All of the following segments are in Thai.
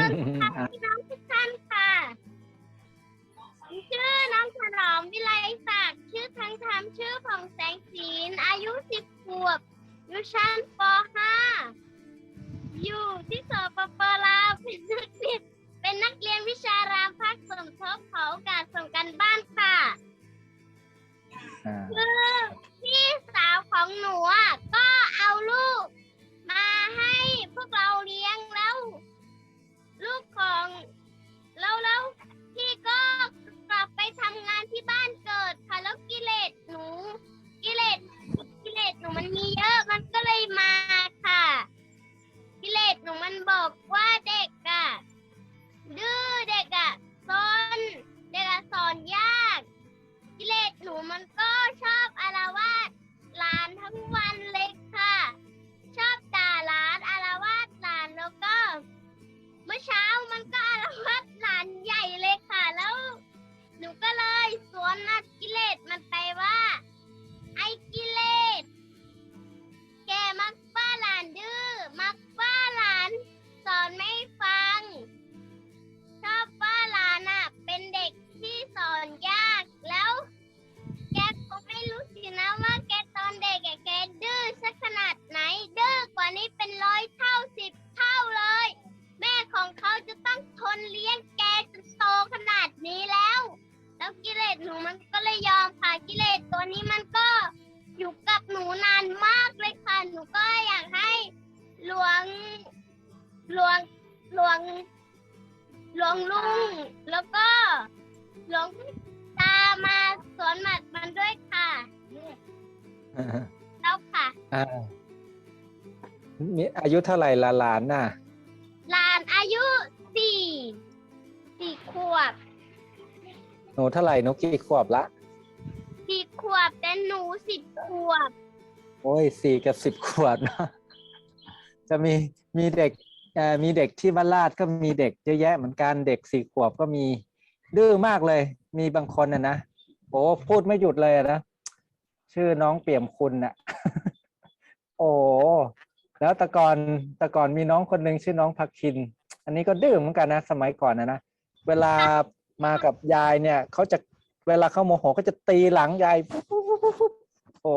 ริญพรพี่น้องทุกท่านค่ะชื่อน้องถนอมวิไลศักดิ์ชื่อทางธรรมชื่อผ่องแสงศีลอายุสิบขวบอยู่ชั้นป .5 อยู่ที่สปปลาวเป็นนักเรียนเป็นนักเรียนวิชารามภาคสมทบขอโอกาสส่งกันบ้านค่ะอ่าคือพี่สาวของหนูอะก็เอาลูก มาให้พวกเราเลี้ยงแล้วลูก ของแล้วแล้ว หลวงหลวงลุง แล้วก็หลวงตามาสวนหมัดมันด้วยค่ะแล้วค่ะอ่ามีอายุเท่าไหร่ละหลานน่ะ หลานอายุสี่สี่ขวบ หนูเท่าไหร่หนูกี่ขวบละสี่ขวบแต่หนูสิบขวบ โอ้ยสี่กับสิบขวบเนอะจะมีมีเด็กเอ่อ มีเด็กที่บ้านลาดก็มีเด็กเยอะแยะเหมือนกันเด็กสี่ขวบก็มีดื้อมากเลย มีบางคนนะนะโอ้พูดไม่หยุดเลยนะชื่อน้องเปี่ยมคุณน่ะ โอ้แล้วต่ก่อนต่ก่อนมีน้องคนหนึ่งชื่อน้องพักคิน อันนี้ก็ดื้อเหมือนกันนะสมัยก่อนนะนะเวลามากับยายเนี่ยเขาจะเวลาเขาโมโหก็จะตีหลังยายโอ้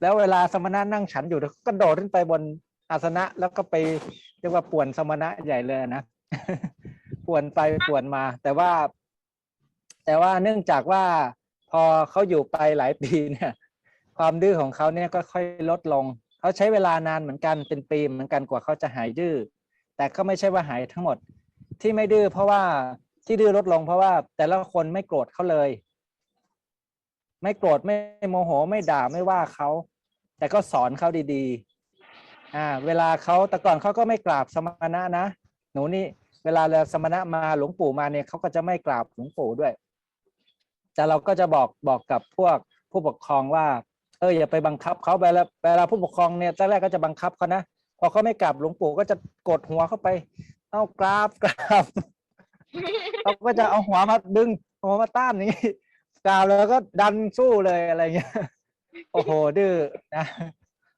แล้วเวลาสมณะนั่งฉันอยู่ก็กระโดดขึ้นไปบนอาสนะแล้วก็ไป เรียกว่าป่วนสมณะใหญ่เลยนะป่วนไปป่วนมา แต่ว่า แต่ว่าเนื่องจากว่าพอเขาอยู่ไปหลายปีเนี่ย ความดื้อของเขาเนี่ยก็ค่อยลดลง เขาใช้เวลานานเหมือนกันเป็นปีเหมือนกันกว่าเขาจะหายดื้อแต่ก็ไม่ใช่ว่าหายทั้งหมด ที่ไม่ดื้อเพราะว่าที่ดื้อลดลงเพราะว่า แต่ละคนไม่โกรธเขาเลย ไม่โกรธไม่โมโหไม่ด่าไม่ว่าเขาแต่ก็สอนเขาดี อ่าเวลาเขาแต่ก่อนเขาก็ไม่กราบสมณะนะ หนูนี่เวลาเราสมณะมาหลวงปู่มาเนี่ยเขาก็จะไม่กราบหลวงปู่ด้วย แต่เราก็จะบอกบอกกับพวกผู้ปกครองว่าเอออย่าไปบังคับเขาเวลาเวลาผู้ปกครองเนี่ยตอนแรกก็จะบังคับเขานะพอเขาไม่กราบหลวงปู่ก็จะกดหัวเข้าไป เอากราบกราบเขาก็จะเอาหัวมาดึงหัวมาต้านอย่างนี้กราบแล้วก็ดันสู้เลยอะไรเงี้ยโอ้โหดื้อนะ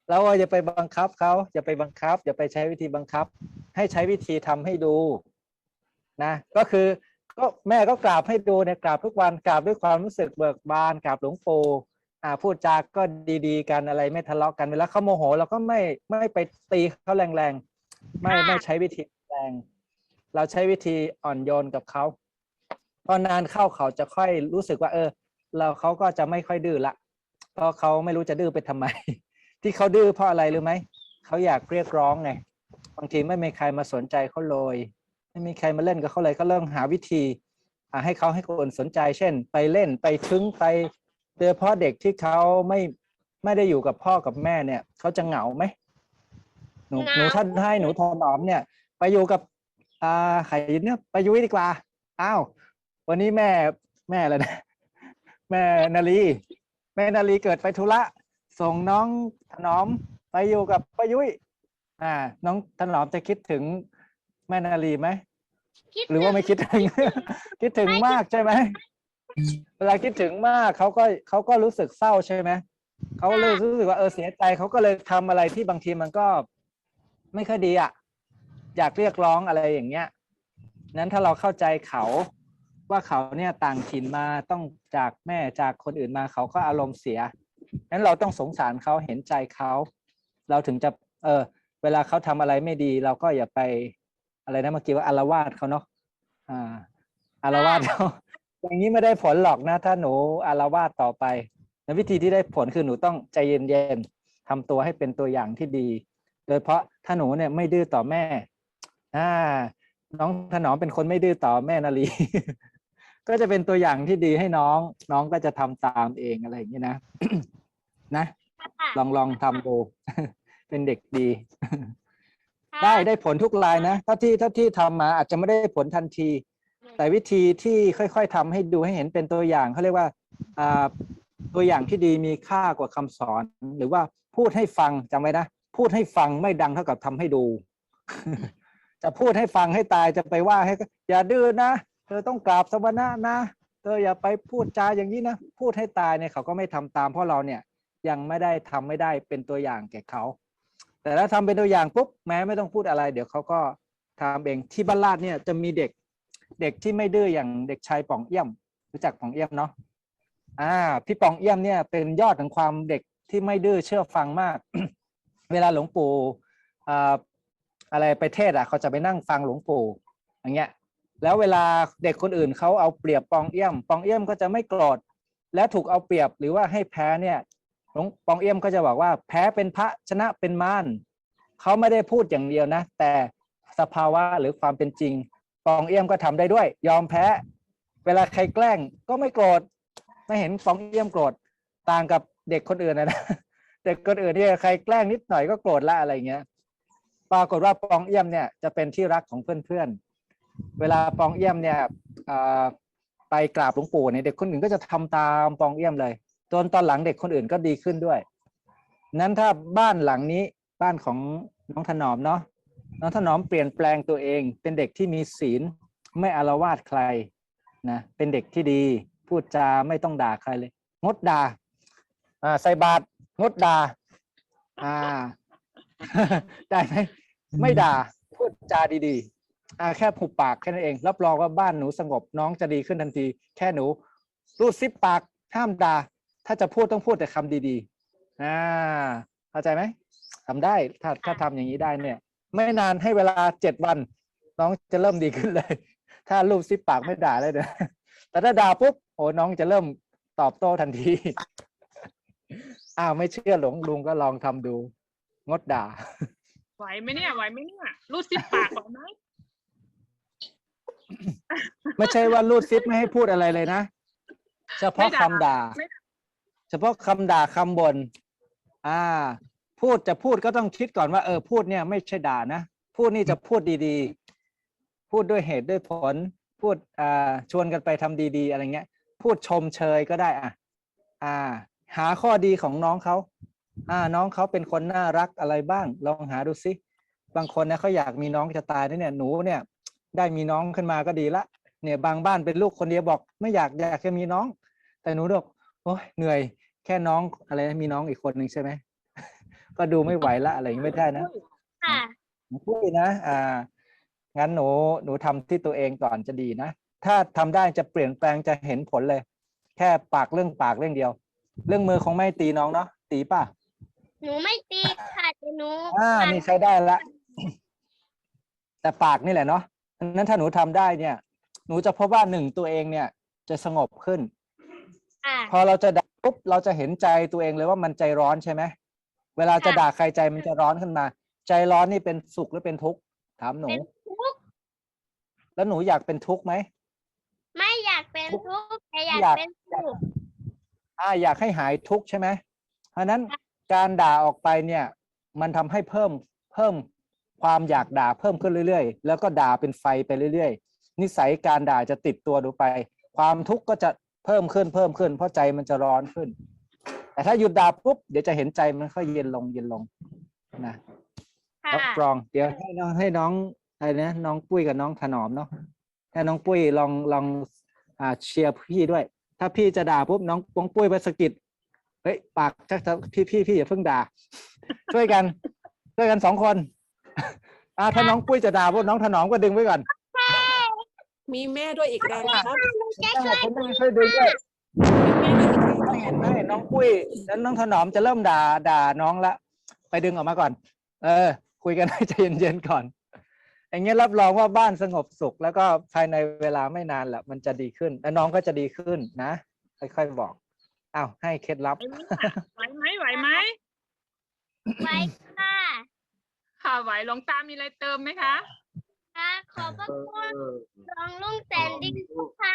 แล้วอย่าไปบังคับเขาอย่าไปบังคับ อย่าไปใช้วิธีบังคับ ให้ใช้วิธีทำให้ดูนะก็คือก็แม่ก็กราบให้ดูเนี่ยกราบทุกวันกราบด้วยความรู้สึกเบิกบานกราบหลวงปู่อ่าพูดจาก็ดีๆกันอะไรไม่ทะเลาะกันเวลาเขาโมโหเราก็ไม่ไม่ไปตีเขาแรงๆไม่ไม่ใช้วิธีแรง เราใช้วิธีอ่อนโยนกับเขาพอนานเข้าเขาจะค่อยรู้สึกว่า เออ เราเขาก็จะไม่ค่อยดื้อละเพราะเขาไม่รู้จะดื้อไปทำไม ที่เขาดื้อเพราะอะไรรู้ไหมเขาอยากเรียกร้องไงบางทีไม่มีใครมาสนใจเขาเลย ไม่มีใครมาเล่นกับเขาเลยก็เริ่มหาวิธีอ่าให้เขาให้คนสนใจ เช่น ไปเล่นไปทึ้งไปโดยเฉพาะเด็กที่เขาไม่ไม่ได้อยู่กับพ่อกับแม่เนี่ยเขาจะเหงาไหมหนูเหงาหนูท่านให้หนูถนอมเนี่ย ไปอยู่กับอ่าไข่เนี่ยไปยุ้ยดีกว่าอ้าววันนี้แม่แม่อะไรนะ แม่นาลีแม่นาลีเกิดไปธุระ ส่งน้องถนอมไปอยู่กับป้ายุ้ยอ่า น้องถนอมจะคิดถึงแม่นาลีไหมคิดหรือว่าไม่คิดถึง คิดถึงมากใช่ไหมเวลาคิดถึงมากเขาก็เขาก็รู้สึกเศร้าใช่ไหมเขาเลยรู้สึกว่าเออเสียใจเขาก็เลยทำอะไรที่บางทีมันก็ไม่ค่อยดีอะอยากเรียกร้องอะไรอย่างเงี้ย นั้นถ้าเราเข้าใจเขาว่าเขาเนี่ยต่างถิ่นมาต้องจากแม่จากคนอื่นมาเขาก็อารมณ์เสีย นั้นเราต้องสงสารเขาเห็นใจเขาเราถึงจะเออเวลาเขาทำอะไรไม่ดี เราก็อย่าไปอะไรนะเมื่อกี้ว่าอารวาสเขาเนาะอ่าอารวาสเขาอย่างนี้ไม่ได้ผลหรอกนะ ถ้าหนูอารวาสต่อไปแล้ววิธีที่ได้ผลคือหนูต้องใจเย็นๆทำตัวให้เป็นตัวอย่างที่ดี โดยเพราะถ้าหนูเนี่ยไม่ดื้อต่อแม่อ่าน้องถนอมเป็นคนไม่ดื้อต่อแม่นาลีก็จะเป็นตัวอย่างที่ดีให้น้อง น้องก็จะทำตามเองอะไรอย่างนี้นะ นะค่ะลองลองทำดู เป็นเด็กดีค่ะได้ได้ผลทุกรายนะถ้าที่ถ้าที่ทำมาอาจจะไม่ได้ผลทันที แต่วิธีที่ค่อยๆทำให้ดูให้เห็นเป็นตัวอย่างเขาเรียกว่าอ่าตัวอย่างที่ดีมีค่ากว่าคำสอน หรือว่าพูดให้ฟังจำไว้นะพูดให้ฟังไม่ดังเท่ากับทำให้ดู จะพูดให้ฟังให้ตายจะไปว่าให้ก็อย่าดื้อนะเธอต้องกราบสวนะนะเธออย่าไปพูดจาอย่างนี้นะ พูดให้ตายเนี่ยเขาก็ไม่ทำตามเพราะเราเนี่ย ยังไม่ได้ทำไม่ได้เป็นตัวอย่างแก่เขา แต่ถ้าทำเป็นตัวอย่างปุ๊บแม้ไม่ต้องพูดอะไร เดี๋ยวเขาก็ทำเองที่บ้านลาดเนี่ยจะมีเด็กเด็กที่ไม่ดื้ออย่างเด็กชายป่องเอี่ยม รู้จักป่องเอี่ยมเนาะอ่า พี่ป่องเอี่ยมเนี่ยเป็นยอดของความเด็กที่ไม่ดื้อเชื่อฟังมาก เวลาหลวงปู่อ่าอะไรไปเทศอะเขาจะไปนั่งฟังหลวงปู่อย่างเงี้ยแล้วเวลาเด็กคนอื่นเขาเอาเปรียบปองเอี่ยม ปองเอี่ยมก็จะไม่โกรธและถูกเอาเปรียบหรือว่าให้แพ้เนี่ย หลวงปองเอี่ยมก็จะบอกว่า แพ้เป็นพระชนะเป็นมารเขาไม่ได้พูดอย่างเดียวนะ แต่สภาวะหรือความเป็นจริง ปองเอี่ยมก็ทำได้ด้วย ยอมแพ้ เวลาใครแกล้งก็ไม่โกรธไม่เห็นปองเอี่ยมโกรธต่างกับเด็กคนอื่นนะนะเด็กคนอื่นเนี่ยใครแกล้งนิดหน่อยก็โกรธละอะไรเงี้ยปรากฏว่าปองเอี่ยมเนี่ยจะเป็นที่รักของเพื่อนๆ เวลาปองเอี่ยมเนี่ยไปกราบหลวงปู่เนี่ยเด็กคนอื่นก็จะทำตามปองเอี่ยมเลย จนตอนหลังเด็กคนอื่นก็ดีขึ้นด้วย นั้นถ้าบ้านหลังนี้บ้านของน้องถนอมเนาะน้องถนอมเปลี่ยนแปลงตัวเอง เป็นเด็กที่มีศีลไม่อารวาสใครนะเป็นเด็กที่ดีพูดจาไม่ต้องด่าใครเลย งดด่าอ่าใส่บาตรงดด่าอ่า ได้ไหมไม่ด่าพูดจาดีๆอ่าแค่ผูกปากแค่นั้นเอง รับรองว่าบ้านหนูสงบน้องจะดีขึ้นทันที แค่หนูรูดซิปปากห้ามด่า ถ้าจะพูดต้องพูดแต่คำดีๆอ่าเข้าใจไหมทำได้ถ้าถ้าทำอย่างนี้ได้เนี่ย ไม่นานให้เวลาเจ็ดวัน น้องจะเริ่มดีขึ้นเลย ถ้ารูปซิปปากไม่ด่าเลยเด้อแต่ถ้าด่าปุ๊บโอ้น้องจะเริ่มตอบโต้ทันทีอ้าวไม่เชื่อหลวงลุงก็ลองทำดู งดด่า ไหวไหมเนี่ยไหวไหมเนี่ยรูดซิปปากไหวไหมไม่ใช่ว่ารูดซิปไม่ให้พูดอะไรเลยนะเฉพาะคำด่า เฉพาะคำด่าคำบน่นอ่า พูดจะพูดก็ต้องคิดก่อนว่า เออพูดเนี่ยไม่ใช่ด่านะพูดนี่จะพูดดีๆ พูดด้วยเหตุด้วยผล พูดอ่าชวนกันไปทำดี ๆ อะไรเงี้ย พูดชมเชยก็ได้อะอ่า หาข้อดีของน้องเขาอ่า น้องเขาเป็นคนน่ารักอะไรบ้าง ลองหาดูสิบางคนนะเขาอยากมีน้องจะตายนะเนี่ยหนูเนี่ย ได้มีน้องขึ้นมาก็ดีละเนี่ยบางบ้านเป็นลูกคนเดียวบอก ไม่อยากอยากจะมีน้อง แต่หนูบอก อ้ยเหนื่อยแค่น้องอะไรนะมีน้องอีกคนหนึ่งใช่ไหม ก็ดูไม่ไหวละอะไรอย่างนี้ไม่ได้นะค่ะ หนูพูดนะ อ่า งั้นหนู หนูทำที่ตัวเองก่อนจะดีนะ ถ้าทำได้จะเปลี่ยนแปลงจะเห็นผลเลย แค่ปากเรื่องปากเรื่องเดียว เรื่องมือคงไม่ตีน้องเนาะ ตีป่ะ หนูไม่ตีค่ะแต่หนูอ่า นี่ใช้ได้ละ แต่ปากนี่แหละเนาะนั้นถ้าหนูทำได้เนี่ย หนูจะพบว่าหนึ่งตัวเองเนี่ย จะสงบขึ้นค่ะ พอเราจะด่าปุ๊บเราจะเห็นใจตัวเองเลยว่ามันใจร้อนใช่ไหมเวลาจะค่ะด่าใครใจมันจะร้อนขึ้นมา ใจร้อนนี่เป็นสุขหรือเป็นทุกข์ถามหนู เป็นทุกข์แล้วหนูอยากเป็นทุกข์ไหมไม่อยากเป็นทุกข์แต่อยากอยากเป็นสุขอ่าอยากให้หายทุกข์ใช่ไหมเพราะฉะนั้นค่ะการด่าออกไปเนี่ย มันทำให้เพิ่มเพิ่มความอยากด่าเพิ่มขึ้นเรื่อยๆ แล้วก็ด่าเป็นไฟไปเรื่อยๆ นิสัยการด่าจะติดตัวดูไป ความทุกข์ก็จะ เพิ่มขึ้นเพิ่มขึ้น เพราะใจมันจะร้อนขึ้น แต่ถ้าหยุดด่าปุ๊บเดี๋ยวจะเห็นใจมันค่อยเย็นลงเย็นลงนะค่ะรับรอง เดี๋ยวให้น้องให้น้องอะไรนะน้องปุ้ยกับน้องถนอมเนาะให้น้องปุ้ยลองลองอ่าเชียร์พี่ด้วย ถ้าพี่จะด่าปุ๊บน้องน้องปุ้ยไปสะกิดเฮ้ยปากชักจะพี่พี่พี่อย่าเพิ่งด่า ช่วยกัน ช่วยกันสองคนอ่าถ้าน้องปุ้ยจะด่าปุ๊บน้องถนอมก็ดึงไว้ก่อน มีแม่ด้วยอีกแรงครับได้ผมไม่ช่วยดึงด้วยมีแม่ด้วยอีกแรงถ้าเห็นได้น้องปุ้ยแล้วน้องถนอมจะเริ่มด่าด่าน้องละ ไปดึงออกมาก่อน เออ คุยกันให้ใจเย็นๆก่อนอย่างเงี้ยรับรองว่าบ้านสงบสุข แล้วก็ภายในเวลาไม่นานแหละมันจะดีขึ้น และน้องก็จะดีขึ้นนะค่อยๆบอกอ้าวให้เคล็ดลับไหวไหมไหวไหมไปค่ะค่ะไหวหลวงตามีอะไรเติมไหมคะ ค่ะขอบพระคุณรองลุงแสนดีค่ะ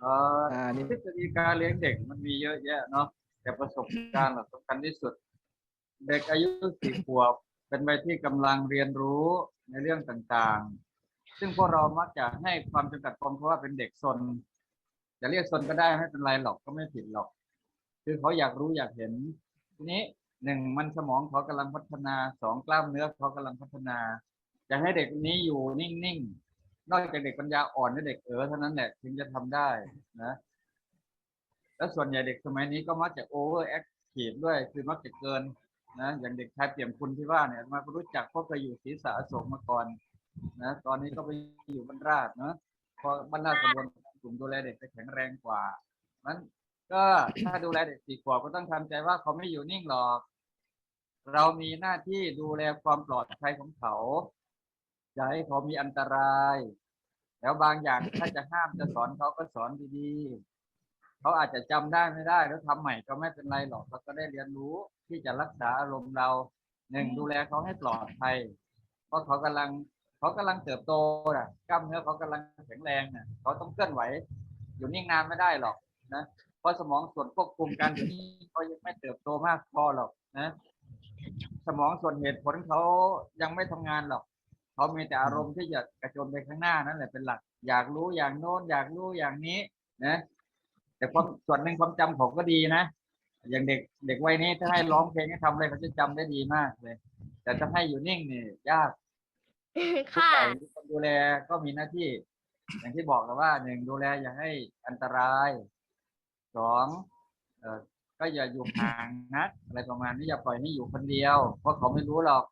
เอ่ออ่านี่ทฤษฎีการเลี้ยงเด็กมันมีเยอะแยะเนาะแต่ประสบการณ์น่ะสำคัญที่สุด เด็กอายุสี่ขวบ เป็นวัยที่กำลังเรียนรู้ในเรื่องต่างๆ ซึ่งพวกเรามักจะให้ความจำกัดความเพราะว่าเป็นเด็กซนจะเรียกซนก็ได้ไม่เป็นไรหรอกก็ไม่ผิดหรอก คือเขาอยากรู้อยากเห็น ทีนี้หนึ่งมันสมองเขากำลังพัฒนาสองกล้ามเนื้อเขากำลังพัฒนา จะให้เด็กนี้อยู่นิ่งๆ นอกจากเด็กปัญญาอ่อนและเด็กเอ๋อเท่านั้นแหละถึงจะทำได้นะ แล้วส่วนใหญ่เด็กสมัยนี้ก็มักจะโอเวอร์แอคทีฟด้วย คือมักจะเกินนะอย่างเด็กชายเปี่ยมคุณที่ว่าเนี่ยมารู้จักเพราะเคยอยู่ศรีสะอโศกมาก่อนนะตอนนี้ก็ไปอยู่บรรราชเนาะพราะบรรราชสมบูรณ์กลุ่มดูแลเด็กจะแข็งแรงกว่านั้นก็ถ้าดูแลเด็กสี่ขวบก็ต้องทำใจว่าเขาไม่อยู่นิ่งหรอก เรามีหน้าที่ดูแลความปลอดภัยของเขา อย่าให้เขามีอันตราย แล้วบางอย่างถ้าจะห้ามจะสอนเขาก็สอนดีๆเขาอาจจะจำได้ไม่ได้แล้วทำใหม่ก็ไม่เป็นไรหรอกเขาก็ได้เรียนรู้ที่จะรักษาอารมณ์เราหนึ่งดูแลเขาให้ปลอดภัยเพราะเขากำลังเขากำลังเติบโตน่ะกล้ามเนื้อเขากำลังแข็งแรงน่ะเขาต้องเคลื่อนไหว อยู่นิ่งนานไม่ได้หรอกนะเพราะสมองส่วนควบคุมการอยู่นี่เขายังไม่เติบโตมากพอหรอกนะ สมองส่วนเหตุผลเขายังไม่ทำงานหรอก เขามีแต่อารมณ์ที่จะกระโจนไปข้างหน้านั่นแหละเป็นหลัก อยากรู้อย่างโน้นอยากรู้อย่างนี้นะแต่ความส่วนหนึ่งความจำผมก็ดีนะอย่างเด็กเด็กวัยนี้ถ้าให้ร้องเพลงให้ทำอะไรเขาจะจำได้ดีมากเลย แต่ถ้าให้อยู่นิ่งนี่ยากผู้ค่ะใหญ่ที่คนดูแลก็มีหน้าที่ อย่างที่บอกแล้วว่าหนึ่งดูแลอย่าให้อันตรายสองเออก็อย่าอยู่ห่างนักอะไรประมาณนี้อย่าปล่อยให้อยู่คนเดียว เพราะเขาไม่รู้หรอก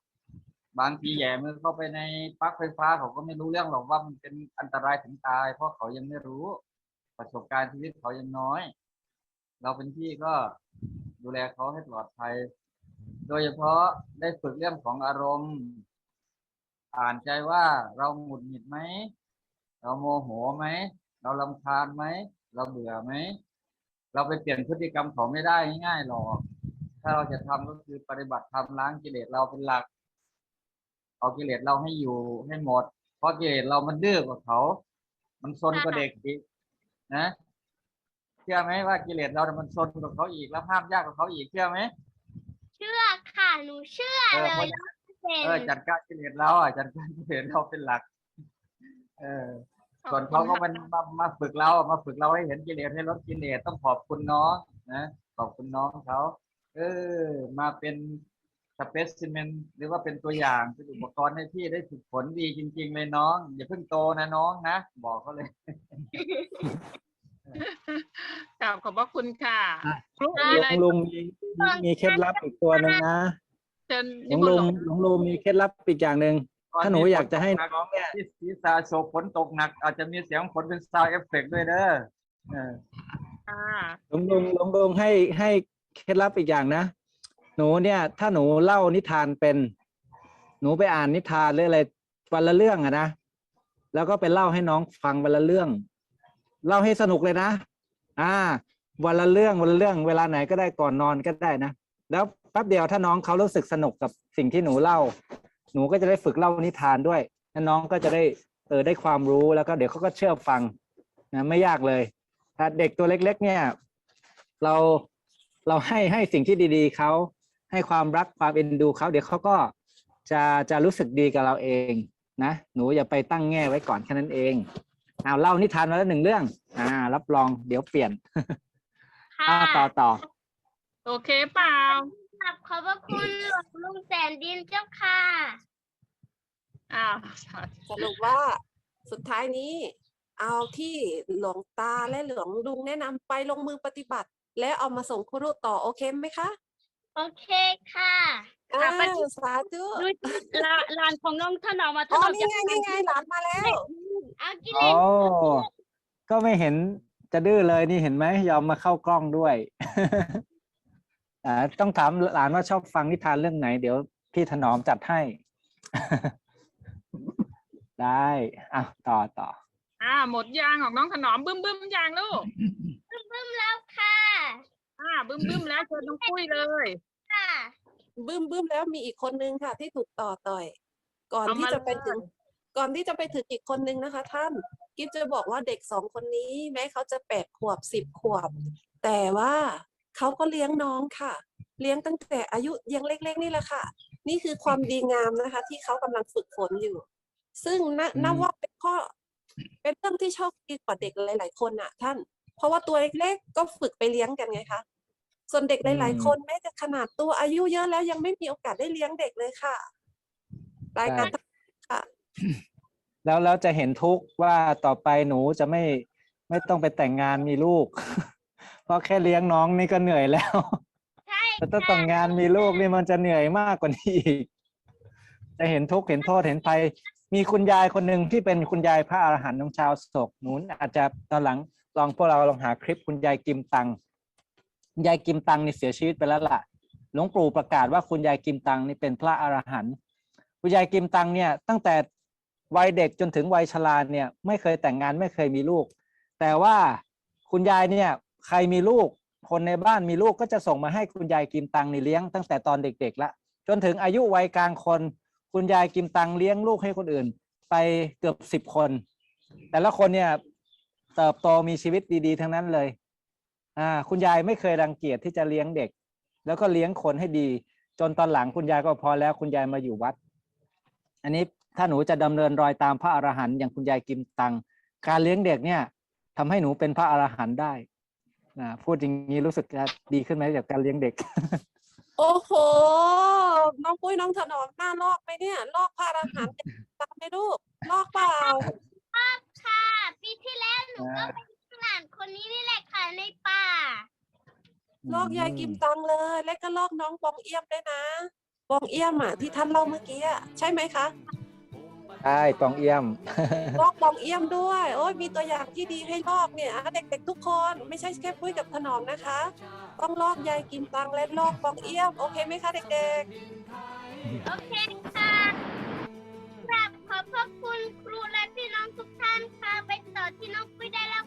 บางทีแย่มือเข้าไปในปลั๊กไฟฟ้าเขาก็ไม่รู้เรื่องหรอกว่ามันเป็นอันตรายถึงตาย เพราะเขายังไม่รู้ ประสบการณ์ชีวิตเขายังน้อย เราเป็นพี่ก็ดูแลเขาให้ปลอดภัย โดยเฉพาะได้ฝึกเรื่องของอารมณ์ อ่านใจว่าเราหงุดหงิดไหม เราโมโหไหม เราลำคาญไหม เราเบื่อไหม เราไปเปลี่ยนพฤติกรรมเขาไม่ได้ง่ายๆหรอก ถ้าเราจะทำก็คือปฏิบัติธรรมล้างกิเลสเราเป็นหลัก เอากิเลสเราให้อยู่ให้หมด เพราะกิเลสเรามันดื้อกว่าเขา มันซนกว่าเด็กอีกนะ เชื่อไหมว่ากิเลสเราเนี่ยมันซนกว่าเขาอีกแล้วห้ามยากกว่าเขาอีกเชื่อไหมเชื่อค่ะหนูเชื่อเออเลเพยราะร้อยเปอร์เซ็นเออต์จัดการกิเลสเราอะจัดการกิเลสเราเป็นหลัก เออ ส่วนเขาก็มันมามาฝึกเราอะมาฝึกเราให้เห็นกิเลสให้ลดกิเลสต้องขอบคุณน้องนะขอบคุณน้องเขาเออ มาเป็น สเปซิเมนหรือว่าเป็นตัวอย่างเป็นอุปกรณ์ให้พี่ได้ฝึกฝนดีจริง ๆ เลยน้อง อย่าเพิ่งโตนะน้องนะ บอกเขาเลยกราบขอบพระคุณค่ะอะครูหลมีอะไรวงลุงมีมีเคล็ดลับอีกตัวหนึ่งนะเชิญหลวงลุงหลวงลุงมีเคล็ดลับอีกอย่างหนึ่งถ้าหนูอยากจะให้น้องเนี่ยที่ศีรษะโศกฝนตกหนัก อาจจะมีเสียงฝนเป็นซาวเอฟเฟกด้วยเด้อเออค่ะหลวงลุงหลวงลุงให้ให้เคล็ดลับอีกอย่างนะ หนูเนี่ย ถ้าหนูเล่านิทานเป็น หนูไปอ่านนิทานหรืออะไรวันละเรื่องอะนะแล้วก็ไปเล่าให้น้องฟังวันละเรื่อง เล่าให้สนุกเลยนะ อ่า วันละเรื่องวันละเรื่องเวลาไหนก็ได้ก่อนนอนก็ได้นะ แล้วแป๊บเดียวถ้าน้องเขารู้สึกสนุกกับสิ่งที่หนูเล่า หนูก็จะได้ฝึกเล่านิทานด้วยแล้วน้องก็จะได้เออได้ความรู้แล้วก็เดี๋ยวเขาก็เชื่อฟังนะไม่ยากเลย ถ้าเด็กตัวเล็ก ๆ เนี่ย เราเราให้ให้สิ่งที่ดี ๆเขา ให้ความรักความเอ็นดูเขาเดี๋ยวเขาก็จะจะรู้สึกดีกับเราเองนะหนูอย่าไปตั้งแง่ไว้ก่อนแค่นั้นเองเอาเล่านิทานมาแล้วหนึ่งเรื่อง อ่า รับรองเดี๋ยวเปลี่ยนค่ะอ่าต่อต่อโอเคเปล่ากราบขอบพระคุณหลวงลุงแสนดินเจ้าค่ะ อ้าวสรุปว่าสุดท้ายนี้ เอาที่หลวงตาและหลวงลุงแนะนำไปลงมือปฏิบัติ แล้วเอามาส่งครูรุต่อโอเคไหมคะ โอเคค่ะอ้าวสาธุดูลาลานของน้องถนอมมาถอ๋อนอมนี่ไงนี่ไงหลานมาแล้ว เอากินโอ้ก็ไม่เห็นจะดื้อเลยนี่เห็นไหมยอมมาเข้ากล้องด้วย อ่าต้องถามหลานว่าชอบฟังนิทานเรื่องไหน เดี๋ยวพี่ถนอมจัดให้ ได้อะต่อต่ออ่าหมดยางของน้องถนอมบึ้มบึ้มยางลูก บึ้มแล้วค่ะ อ่า บึ้มบึ้มแล้วเชิญน้องปุ้ยเลยค่ะบึ้มบึ้มแล้วมีอีกคนนึงค่ะ ที่ถูกต่อต่อย ก่อนเอาที่มาจะไปถึงเลยก่อนที่จะไปถึงอีกคนนึงนะคะ ท่านกิฟจะบอกว่าเด็กสองคนนี้ แม้เขาจะแปดขวบสิบขวบ แต่ว่าเขาก็เลี้ยงน้องค่ะ เลี้ยงตั้งแต่อายุยังเล็ก ๆ นี่แหละค่ะ นี่คือความดีงามนะคะ ที่เขากำลังฝึกฝนอยู่ ซึ่งนอืมนับว่าเป็นข้อเป็นเรื่องที่โชคดีกว่าเด็กหลาย ๆ คนน่ะท่าน เพราะว่าตัวเล็กๆก็ฝึกไปเลี้ยงกันไงคะ ส่วนเด็กหลาย ๆ คนแม้จะขนาดตัวอายุเยอะแล้วยังไม่มีโอกาสได้เลี้ยงเด็กเลยค่ะ รายการค่ะ แล้วแล้วจะเห็นทุกข์ว่าต่อไปหนูจะไม่ไม่ต้องไปแต่งงานมีลูก เพราะแค่เลี้ยงน้องนี่ก็เหนื่อยแล้วใช่แต่ถ้าแต่งงานมีลูกนี่มันจะเหนื่อยมากกว่านี้อีก จะเห็นทุกข์เห็นโทษเห็นภัยมีคุณยายคนหนึ่งที่เป็นคุณยายพระอรหันต์ของชาวโศกหนูอาจจะตอนหลังลองพวกเราลองหาคลิปคุณยายกิมตังคุณ ยายกิมตังนี่เสียชีวิตไปแล้วล่ะ หลวงปู่ประกาศว่าคุณยายกิมตังนี่เป็นพระอรหันต์คุณยายกิมตังเนี่ยตั้งแต่วัยเด็กจนถึงวัยชราเนี่ยไม่เคยแต่งงานไม่เคยมีลูก แต่ว่าคุณยายเนี่ยใครมีลูก คนในบ้านมีลูกก็จะส่งมาให้คุณยายกิมตังนี่เลี้ยงตั้งแต่ตอนเด็กๆละจนถึงอายุวัยกลางคน คุณยายกิมตังเลี้ยงลูกให้คนอื่น ไปเกือบสิบคน แต่ละคนเนี่ยเติบโตมีชีวิตดีๆ ทั้งนั้นเลย อ่าคุณยายไม่เคยรังเกียจที่จะเลี้ยงเด็ก แล้วก็เลี้ยงคนให้ดี จนตอนหลังคุณยายก็พอแล้วคุณยายมาอยู่วัด อันนี้ถ้าหนูจะดำเนินรอยตามพระอรหันต์อย่างคุณยายกิมตัง การเลี้ยงเด็กเนี่ยทำให้หนูเป็นพระอรหันต์ได้นะพูดอย่างนี้รู้สึกจะดีขึ้นไหมจากการเลี้ยงเด็ก โอ้โห น้องปุ้ยน้องถนอมหน้าลอกไหมเนี่ย ลอกพระอรหันต์ตามไหมลูกลอกเปล่าค่ะปีที่แล้วหนูก็ไปเลี้ยงหลาน คนนี้นี่แหละค่ะในป่าลอกยายกิมตังเลย และก็ลอกน้องปองเอี้ยมด้วยนะ ปองเอี้ยมอะที่ท่านเล่าเมื่อกี้อะใช่ไหมคะ ใช่ปองเอี่ยมลอกปองเอี้ยมด้วย โอ้ยมีตัวอย่างที่ดีให้ลอกเนี่ยอะเด็กๆทุกคนไม่ใช่แค่ปุ้ยกับถนอมนะคะ ต้องลอกยายกิมตังและลอกปองเอี้ยมโอเคไหมคะเด็กๆโอเคค่ะกราบขอบพระคุณครูและพี่น้องทุกท่านค่ะ ไปต่อที่น้องปุ้ยได้แล้ว